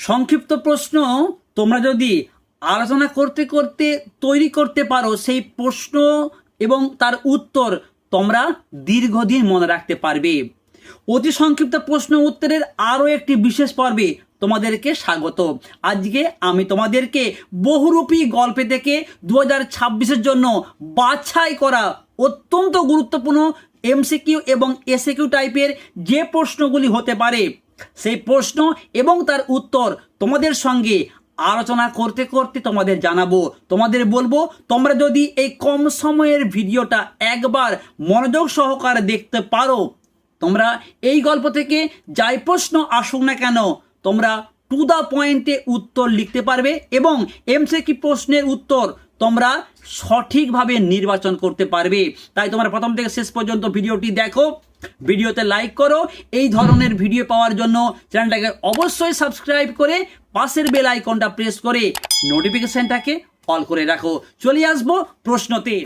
সংক্ষিপ্ত প্রশ্ন, তোমরা যদি আলোচনা করতে করতে তৈরি করতে পারো সেই প্রশ্ন এবং তার উত্তর, তোমরা দীর্ঘদিন মনে রাখতে পারবে। অতি সংক্ষিপ্ত প্রশ্ন উত্তরের আরও একটি বিশেষ পর্বে তোমাদেরকে স্বাগত। আজকে আমি তোমাদেরকে বহুরূপী গল্পে থেকে দু হাজার জন্য বাছাই করা অত্যন্ত গুরুত্বপূর্ণ এমসিকিউ এবং এসিকিউ টাইপের যে প্রশ্নগুলি হতে পারে সেই প্রশ্ন এবং তার উত্তর তোমাদের সঙ্গে আলোচনা করতে করতে তোমাদের জানাব। তোমাদের বলব, তোমরা যদি এই কম সময়ের ভিডিওটা একবার মনোযোগ সহকারে দেখতে পারো, তোমরা এই গল্প থেকে যাই প্রশ্ন আসুক না কেন, তোমরা টু দ্য পয়েন্টে উত্তর লিখতে পারবে এবং এমসে কি প্রশ্নের উত্তর তোমরা সঠিকভাবে নির্বাচন করতে পারবে। তাই তোমরা প্রথম থেকে শেষ পর্যন্ত ভিডিওটি দেখো। ভিডিওতে লাইক করো। এই ধরনের ভিডিও পাওয়ার জন্য চ্যানেলটাকে অবশ্যই সাবস্ক্রাইব করে পাশের বেল আইকনটা প্রেস করে নোটিফিকেশনটাকে অল করে রাখো। চলে আসব প্রশ্নতে।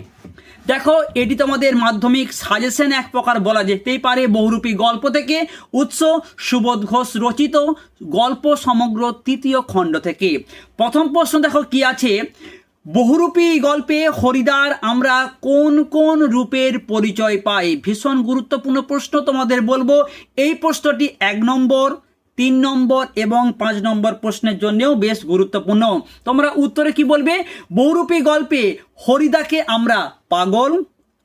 দেখো, এটি তোমাদের মাধ্যমিক সাজেশন এক প্রকার বলা যেতেই পারে বহুরূপী গল্প থেকে। উৎস, সুবোধ ঘোষ রচিত গল্প সমগ্র তৃতীয় খণ্ড থেকে। প্রথম প্রশ্ন দেখো কি আছে? বহুরূপী গল্পে হরিদার আমরা কোন কোন রূপের পরিচয় পাই? ভীষণ গুরুত্বপূর্ণ প্রশ্ন তোমাদের বলব। এই প্রশ্নটি এক নম্বর, তিন নম্বর এবং পাঁচ নম্বর প্রশ্নের জন্যও বেশ গুরুত্বপূর্ণ। তোমরা উত্তরে কি বলবে? বহুরূপী গল্পে হরিদাকে আমরা পাগল,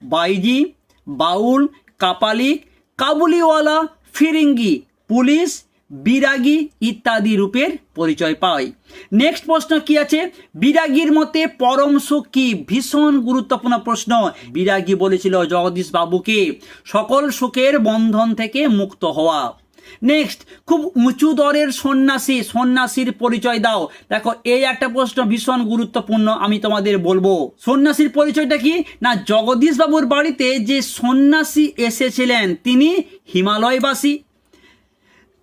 বাইজি, বাউল, কাপালিক, কাবুলিওয়ালা, ফিরিঙ্গি, পুলিশ বিরাগী ইত্যাদি রূপের পরিচয় পাই নেক্সট প্রশ্ন কি আছে? বিরাগীর মতে পরম সুখ কি ভীষণ গুরুত্বপূর্ণ প্রশ্ন। বিরাগী বলেছিল জগদীশ বাবুকে, সকল সুখের বন্ধন থেকে মুক্ত হওয়া। নেক্সট খুব উঁচু দরের সন্ন্যাসী, সন্ন্যাসীর পরিচয় দাও। দেখো, এই একটা প্রশ্ন ভীষণ গুরুত্বপূর্ণ, আমি তোমাদের বলব। সন্ন্যাসীর পরিচয়টা কি? না, জগদীশ বাবুর বাড়িতে যে সন্ন্যাসী এসেছিলেন, তিনি হিমালয়বাসী।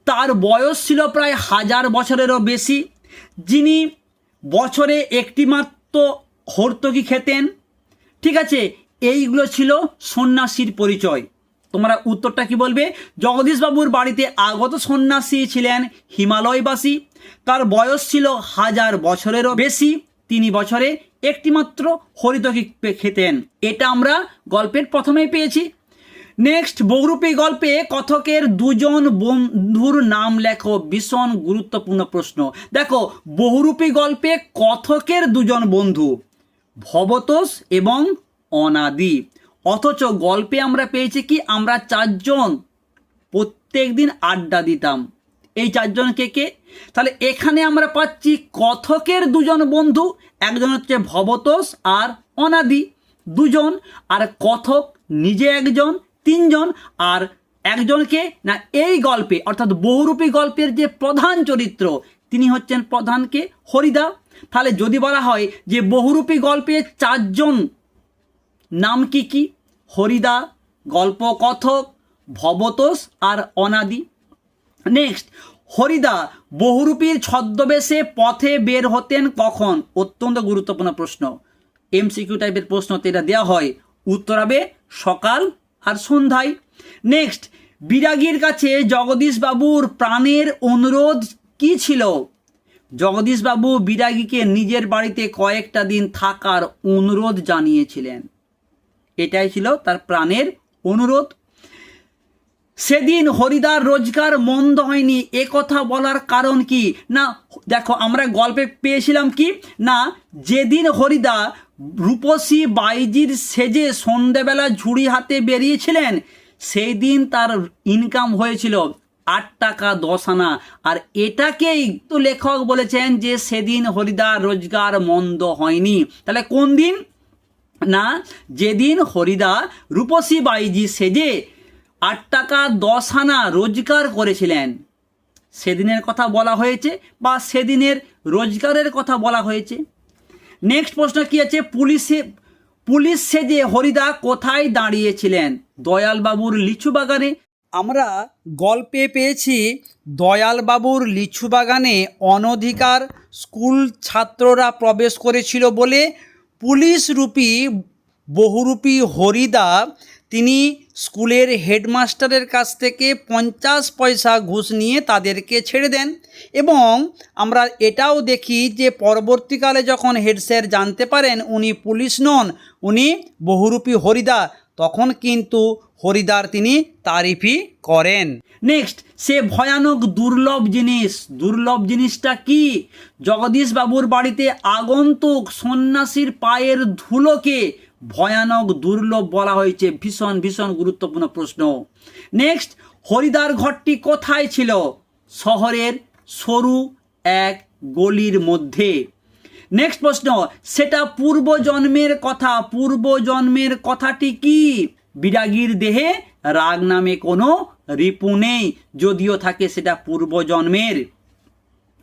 তার বয়স ছিল প্রায় হাজার বছরেরও বেশি। যিনি বছরে একটি মাত্র হর্তকি খেতেন। ঠিক আছে, এইগুলো ছিল সন্ন্যাসীর পরিচয়। তোমরা উত্তরটা কি বলবে? জগদীশবাবুর বাড়িতে আগত সন্ন্যাসী ছিলেন হিমালয়বাসী। তার বয়স ছিল হাজার বছরেরও বেশি। তিনি বছরে একটিমাত্র হরিতকি খেতেন। এটা আমরা গল্পের প্রথমেই পেয়েছি। নেক্সট বহুরূপী গল্পে কথকের দুজন বন্ধুর নাম লেখো, ভীষণ গুরুত্বপূর্ণ প্রশ্ন। দেখো, বহুরূপী গল্পে কথকের দুজন বন্ধু, ভবতোষ এবং অনাদি। অথচ গল্পে আমরা পেয়েছি কি, আমরা চারজন প্রত্যেক দিন আড্ডা দিতাম। এই চারজন কে কে? তাহলে এখানে আমরা পাচ্ছি কথকের দুজন বন্ধু, একজন হচ্ছে ভবতোষ আর অনাদি। দুজন, আর কথক নিজে একজন তিনজন আর একজনকে না এই গল্পে, অর্থাৎ বহুরূপী গল্পের যে প্রধান চরিত্র, তিনি হচ্ছেন প্রধানকে হরিদা। তাহলে যদি বলা হয় যে বহুরূপী গল্পে চারজন নাম কি কি? হরিদা গল্প কথক ভবতোষ আর অনাদি। নেক্সট হরিদা বহুরূপীর ছদ্মবেশে পথে বের হতেন কখন? অত্যন্ত গুরুত্বপূর্ণ প্রশ্ন। এমসিকিউ টাইপের প্রশ্নতে এটা দেওয়া হয় উত্তর হবে সকাল আর সন্ধ্যায়। নেক্সট বিরাগীর কাছে জগদীশবাবুর প্রাণের অনুরোধ কি ছিল? জগদীশবাবু বিরাগীকে নিজের বাড়িতে কয়েকটা দিন থাকার অনুরোধ জানিয়েছিলেন। এটাই ছিল তার প্রাণের অনুরোধ। সেদিন হরিদার রোজগার মন্দ হয়নি। এ কথা বলার কারণ কি? না, দেখো, আমরা গল্পে পেয়েছিলাম কি? না, যেদিন হরিদা রূপসী বাইজির সেজে সন্ধেবেলা ঝুড়ি হাতে বেরিয়েছিলেন সেই দিন তার ইনকাম হয়েছিল আট টাকা দশ আনা। আর এটাকেই তো লেখক বলেছেন যে, সেদিন হরিদার রোজগার মন্দ হয়নি। তাহলে কোন দিন? না, যেদিন হরিদা রূপসী বাইজি সেজে আট টাকা দশ আনা রোজগার করেছিলেন। সেদিনের কথা বলা হয়েছে বা সেদিনের রোজগারের কথা বলা হয়েছে। নেক্সট প্রশ্ন কি আছে? পুলিশে, পুলিশ সেজে হরিদা কোথায় দাঁড়িয়েছিলেন? দয়ালবাবুর লিচু বাগানে। আমরা গল্পে পেয়েছি, দয়ালবাবুর লিচু বাগানে অনধিকার স্কুল ছাত্ররা প্রবেশ করেছিল বলে পুলিশ রূপী, বহুরূপী হরিদা তিনি স্কুলের হেডমাস্টারের কাছ থেকে পঞ্চাশ পয়সা ঘুষ নিয়ে তাদেরকে ছেড়ে দেন এবং আমরা এটাও দেখি যে পরবর্তীকালে যখন হেড স্যার জানতে পারেন উনি পুলিশ নন, উনি বহুরূপী হরিদা, তখন কিন্তু হরিদার তিনি তারিফই করেন। নেক্সট সে ভয়ানক দুর্লভ জিনিস। দুর্লভ জিনিসটা কি? জগদীশ বাবুর বাড়িতে আগন্তুক সন্ন্যাসীর পায়ের ধুলোকে ভয়ানক, দুর্লভ বলা হয়েছে, ভীষণ ভীষণ গুরুত্বপূর্ণ প্রশ্ন। নেক্সট হরিদার ঘরটি কোথায় ছিল? শহরের সরু এক গলির মধ্যে। নেক্সট প্রশ্ন, সেটা পূর্বজন্মের কথা। পূর্বজন্মের কথাটি কি? বিরাগীর দেহে রাগ নামে কোনো রিপু নেই, যদিও থাকে সেটা পূর্বজন্মের।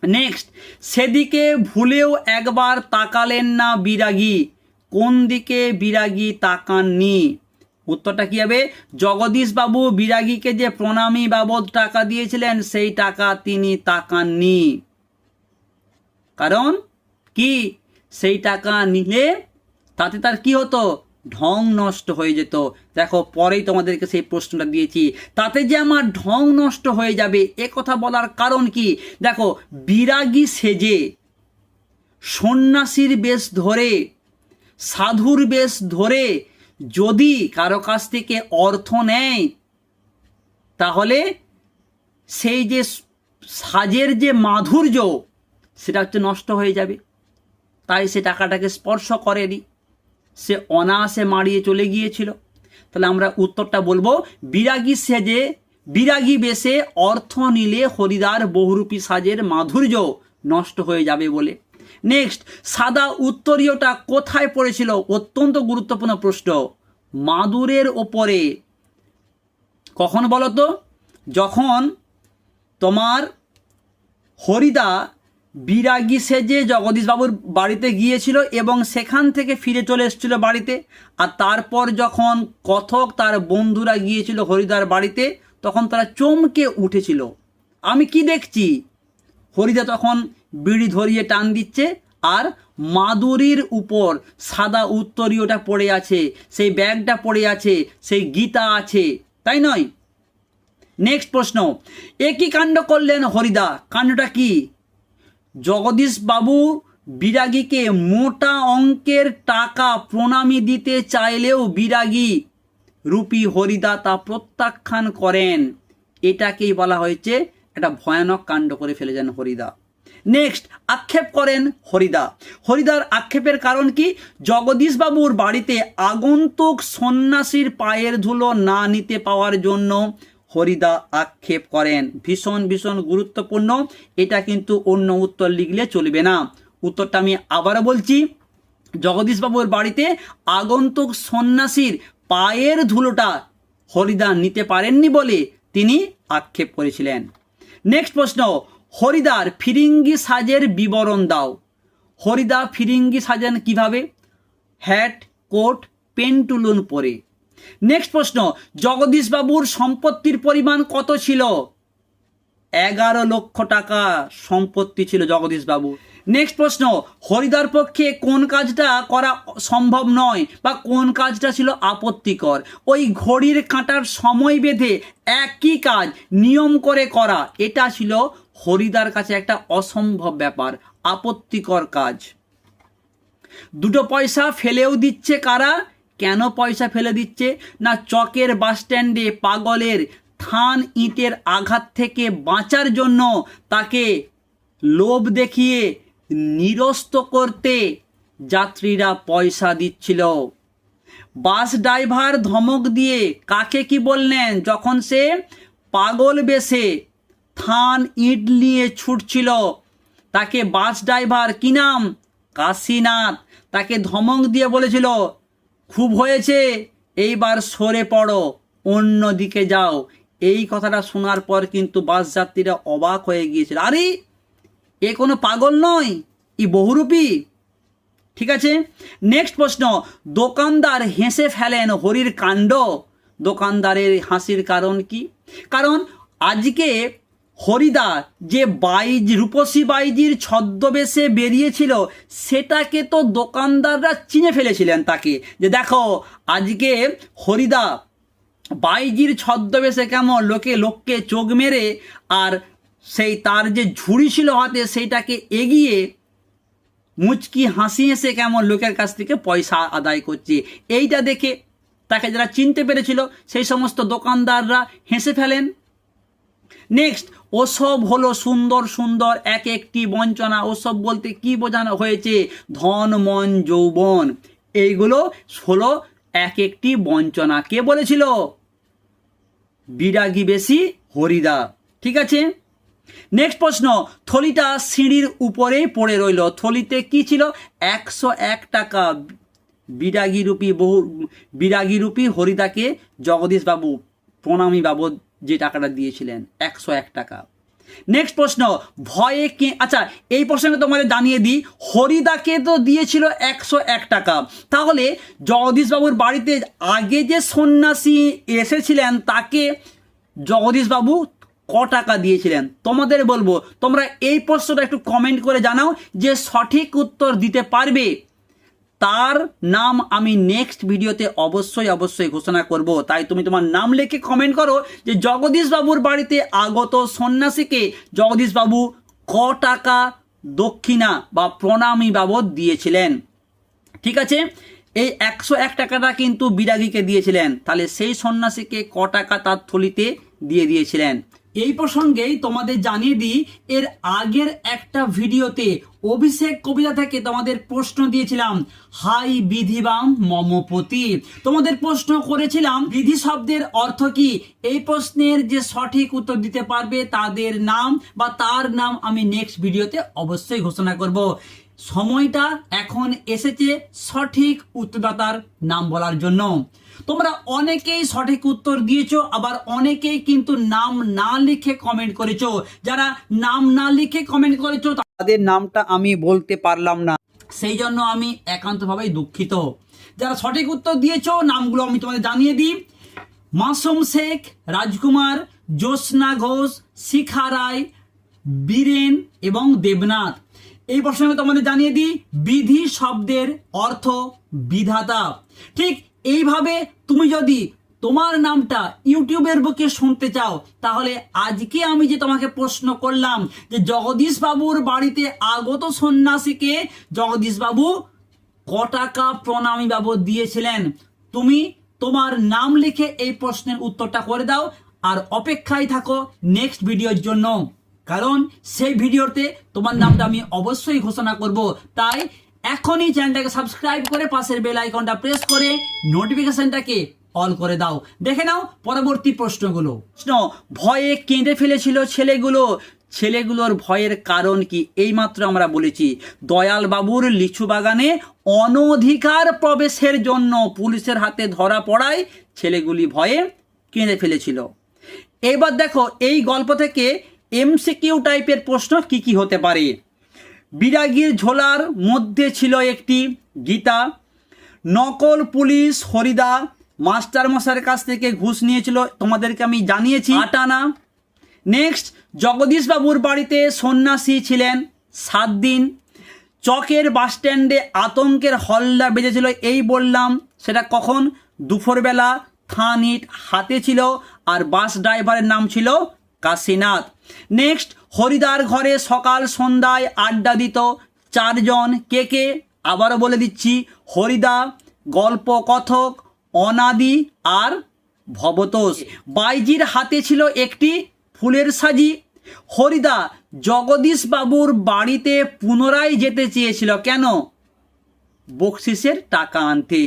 নেক্সট সেদিকে ভুলেও একবার তাকালেন না বিরাগী। কোন দিকে বিরাগী তাকাননি? উত্তরটা কি হবে? জগদীশ বাবু বিরাগীকে যে প্রণামী বাবদ টাকা দিয়েছিলেন, সেই টাকা তিনি তাকাননি। কারণ কি? সেই টাকা নিলে তাতে তার কি হতো? ঢং নষ্ট হয়ে যেত। দেখো, পরেই তোমাদেরকে সেই প্রশ্নটা দিয়েছি। তাতে যে আমার ঢং নষ্ট হয়ে যাবে, এ কথা বলার কারণ কি? দেখো, বিরাগী সেজে সন্ন্যাসীর বেশ ধরে সাধুর বেশ ধরে যদি কারও কাছ থেকে অর্থ নেয়, তাহলে সেই যে সাজের যে মাধুর্য, সেটা হচ্ছে নষ্ট হয়ে যাবে। তাই সে টাকাটাকে স্পর্শ করেনি। সে অনায়াসে মারিয়ে চলে গিয়েছিল। তাহলে আমরা উত্তরটা বলব, বিরাগী সেজে, বিরাগী বেশে অর্থ নিলে হরিদার বহুরূপী সাজের মাধুর্য নষ্ট হয়ে যাবে বলে। নেক্সট সাদা উত্তরীয়টা কোথায় পড়েছিল? অত্যন্ত গুরুত্বপূর্ণ প্রশ্ন। মাদুরের ওপরে। কখন বলো তো? যখন তোমার হরিদা বিরাগী সেজে জগদীশবাবুর বাড়িতে গিয়েছিল এবং সেখান থেকে ফিরে চলে এসেছিল বাড়িতে, আর তারপর যখন কথক তার বন্ধুরা গিয়েছিল হরিদার বাড়িতে, তখন তারা চমকে উঠেছিল। আমি কি দেখছি? হরিদা তখন বিড়ি ধরিয়ে টান দিচ্ছে আর মাদুরির উপর সাদা উত্তরীয়টা পড়ে আছে, সেই ব্যাগটা পড়ে আছে, সেই গীতা আছে, তাই নয়? নেক্সট প্রশ্ন একই কাণ্ড করলেন হরিদা? কাণ্ডটা কি? জগদীশ বাবু বিরাগীকে মোটা অঙ্কের টাকা প্রণামী দিতে চাইলেও বিরাগী রূপী হরিদা তা প্রত্যাখ্যান করেন। এটাকেই বলা হয়েছে, একটা ভয়ানক কাণ্ড করে ফেলেছেন হরিদা। নেক্সট আক্ষেপ করেন হরিদা। হরিদার আক্ষেপের কারণ কি? জগদীশ বাবুর বাড়িতে আগন্তুক সন্ন্যাসীর পায়ের ধুলো না নিতে পাওয়ার জন্য হরিদা আক্ষেপ করেন। ভীষণ ভীষণ গুরুত্বপূর্ণ। এটা কিন্তু অন্য উত্তর লিখলে চলবে না। উত্তরটা আমি আবারও বলছি, জগদীশবাবুর বাড়িতে আগন্তুক সন্ন্যাসীর পায়ের ধুলোটা হরিদা নিতে পারেননি বলে তিনি আক্ষেপ করেছিলেন। নেক্সট প্রশ্ন হরিদার ফিরিঙ্গি সাজের বিবরণ দাও। হরিদা ফিরিঙ্গি সাজেন কীভাবে? হ্যাট, কোট পেন্টুলুন পরে। নেক্সট প্রশ্ন, জগদীশবাবুর সম্পত্তির পরিমাণ কত ছিল? এগারো লক্ষ টাকা সম্পত্তি ছিল জগদীশবাবু নেক্সট প্রশ্ন, হরিদার পক্ষে কোন কাজটা করা সম্ভব নয় বা কোন কাজটা ছিল আপত্তিকর? ওই ঘড়ির কাঁটার সময় বেঁধে একই কাজ নিয়ম করে করা, এটা ছিল হরিদার কাছে একটা অসম্ভব ব্যাপার, আপত্তিকর কাজ। দুটো পয়সা ফেলেও দিচ্ছে কারা? কেন পয়সা ফেলে দিচ্ছে? না চকের বাস স্ট্যান্ডে পাগলের থান ইটের আঘাত থেকে বাঁচার জন্য তাকে লোভ দেখিয়ে নিরস্ত করতে যাত্রীরা পয়সা দিচ্ছিল। বাস ড্রাইভার ধমক দিয়ে কাকে কি বললেন? যখন সে পাগল বেশে থান ইট নিয়ে ছুটছিল। তাকে বাস ড্রাইভার কি নাম? কাশীনাথ। তাকে ধমক দিয়ে বলেছিল, খুব হয়েছে, এইবার সরে পড়ো অন্য দিকে যাও। এই কথাটা শোনার পর কিন্তু বাস যাত্রীরা অবাক হয়ে গিয়েছিল। আরে, এ কোনো পাগল নয়? ই বহুরূপী? ঠিক আছে, নেক্সট প্রশ্ন, দোকানদার হেসে ফেলেন হরির কাণ্ড? দোকানদারের হাসির কারণ কি? কারণ আজকে হরিদা যে বাইজ, রূপসী বাইজির ছদ্মবেশে বেরিয়েছিল, সেটাকে তো দোকানদাররা চিনে ফেলেছিলেন তাকে। যে দেখো, আজকে হরিদা বাইজির ছদ্মবেশে কেমন লোকে লোককে চোখ মেরে, আর সেই তার যে ঝুড়ি ছিল হাতে, সেইটাকে এগিয়ে মুচকি হাসি হেসে কেমন লোকের কাছ থেকে পয়সা আদায় করছে। এইটা দেখে তাকে যারা চিনতে পেরেছিল, সেই সমস্ত দোকানদাররা হেসে ফেলেন। নেক্সট ওসব হলো সুন্দর সুন্দর এক একটি বঞ্চনা। ওসব বলতে কি বোঝানো হয়েছে? ধন, মন, যৌবন। এইগুলো হলো এক একটি বঞ্চনা। কে বলেছিল? বিরাগী বেশি হরিদা। ঠিক আছে? নেক্সট প্রশ্ন, থলিটা সিঁড়ির উপরেই পড়ে রইল। থলিতে কি ছিল? একশো এক টাকা। বিরাগী রূপী বহু বিরাগী রূপী হরিদাকে জগদীশ বাবু প্রণামী বাবদ যে টাকাটা দিয়েছিলেন, একশো এক টাকা। নেক্সট প্রশ্ন, ভয়ে কে আচ্ছা এই প্রশ্নটা তোমাদের জানিয়ে দিই। হরিদাকে তো দিয়েছিল একশো এক টাকা। তাহলে জগদীশবাবুর বাড়িতে আগে যে সন্ন্যাসী এসেছিলেন, তাকে জগদীশবাবু ক টাকা দিয়েছিলেন? তোমাদের বলব, তোমরা এই প্রশ্নটা একটু কমেন্ট করে জানাও যে সঠিক উত্তর দিতে পারবে। তার নাম আমি নেক্সট ভিডিওতে অবশ্যই অবশ্যই ঘোষণা করব। তাই তুমি তোমার নাম লিখে কমেন্ট করো যে জগদীশ বাবুর বাড়িতে আগত সন্ন্যাসীকে জগদীশ বাবু ক টাকা দক্ষিণা বা প্রণামী বাবদ দিয়েছিলেন। ঠিক আছে? এই একশো এক টাকাটা কিন্তু বিরাগীকে দিয়েছিলেন। তাহলে সেই সন্ন্যাসীকে ক টাকা তার থলিতে দিয়ে দিয়েছিলেন। এই প্রসঙ্গেই তোমাদের জানিয়ে দিই, এর আগের একটা ভিডিওতে অভিষেক কবিতা থেকে তোমাদের প্রশ্ন দিয়েছিলাম, হাই বিধিবাম মমপতি। তোমাদের প্রশ্ন করেছিলাম, বিধি শব্দের অর্থ কি? এই প্রশ্নের যে সঠিক উত্তর দিতে পারবে তাদের নাম বা তার নাম আমি নেক্সট ভিডিওতে অবশ্যই ঘোষণা করব। সময়টা এখন এসেছে সঠিক উত্তরদাতার নাম বলার জন্য। তোমরা অনেকেই সঠিক উত্তর দিয়েছ, আবার অনেকেই কিন্তু নাম না লিখে কমেন্ট করেছ। যারা নাম না লিখে কমেন্ট করেছ, তাদের নামটা আমি বলতে পারলাম না। সেই জন্য আমি একান্তভাবেই দুঃখিত। যারা সঠিক উত্তর দিয়েছ, নামগুলো আমি তোমাদের জানিয়ে দিই। মাসুম শেখ, রাজকুমার, জ্যোৎস্না ঘোষ, শিখা রায়, বীরেন এবং দেবনাথ। এই প্রসঙ্গে তোমাদের জানিয়ে দিই, বিধি শব্দের অর্থ বিধাতা। ঠিক এইভাবে তুমি যদি তোমার নামটা ইউটিউবের বুকে শুনতে চাও, তাহলে আজকে আমি যে তোমাকে প্রশ্ন করলাম যে জগদীশ বাবুর বাড়িতে আগত সন্ন্যাসীকে জগদীশ বাবু ক টাকা প্রণামী বাবদ দিয়েছিলেন? তুমি তোমার নাম লিখে এই প্রশ্নের উত্তরটা করে দাও, আর অপেক্ষায় থাকো নেক্সট ভিডিওর জন্য। কারণ সেই ভিডিওতে তোমার নামটা আমি অবশ্যই ঘোষণা করব। তাই এখনই চ্যানেলটাকে সাবস্ক্রাইব করে পাশের বেল আইকনটা প্রেস করে নোটিফিকেশনটাকে অল করে দাও। দেখে নাও পরবর্তী প্রশ্নগুলো। প্রশ্ন ভয়ে কেঁদে ফেলেছিল ছেলেগুলো। ছেলেগুলোর ভয়ের কারণ কি এইমাত্র আমরা বলেছি। দয়াল বাবুর লিচু বাগানে অনধিকার প্রবেশের জন্য পুলিশের হাতে ধরা পড়ায় ছেলেগুলি ভয়ে কেঁদে ফেলেছিল। এবার দেখো, এই গল্প থেকে এমসিকিউ টাইপের প্রশ্ন কি কি হতে পারে? বিরাগীর ঝোলার মধ্যে ছিল একটি গীতা। নকল পুলিশ হরিদা মাস্টার মশাইয়ের কাছ থেকে ঘুষ নিয়েছিল, তোমাদেরকে আমি জানিয়েছি। আটানা। নেক্সট জগদীশ বাবুর বাড়িতে সন্ন্যাসী ছিলেন সাত দিন। চকের বাসস্ট্যান্ডে আতঙ্কের হল্লা বেজেছিল, এই বললাম, সেটা কখন? দুপুরবেলা থানিট হাতে ছিল, আর বাস ড্রাইভারের নাম ছিল কাশীনাথ। নেক্সট হরিদার ঘরে সকাল সন্ধ্যায় আড্ডা দিত চারজন। কে কে? আবারও বলে দিচ্ছি, হরিদা, গল্প কথক, অনাদি আর ভবতোষ। বাইজির হাতে ছিল একটি ফুলের সাজি। হরিদা জগদীশ বাবুর বাড়িতে পুনরায় যেতে চেয়েছিল। কেন? বকশিসের টাকা আনতে।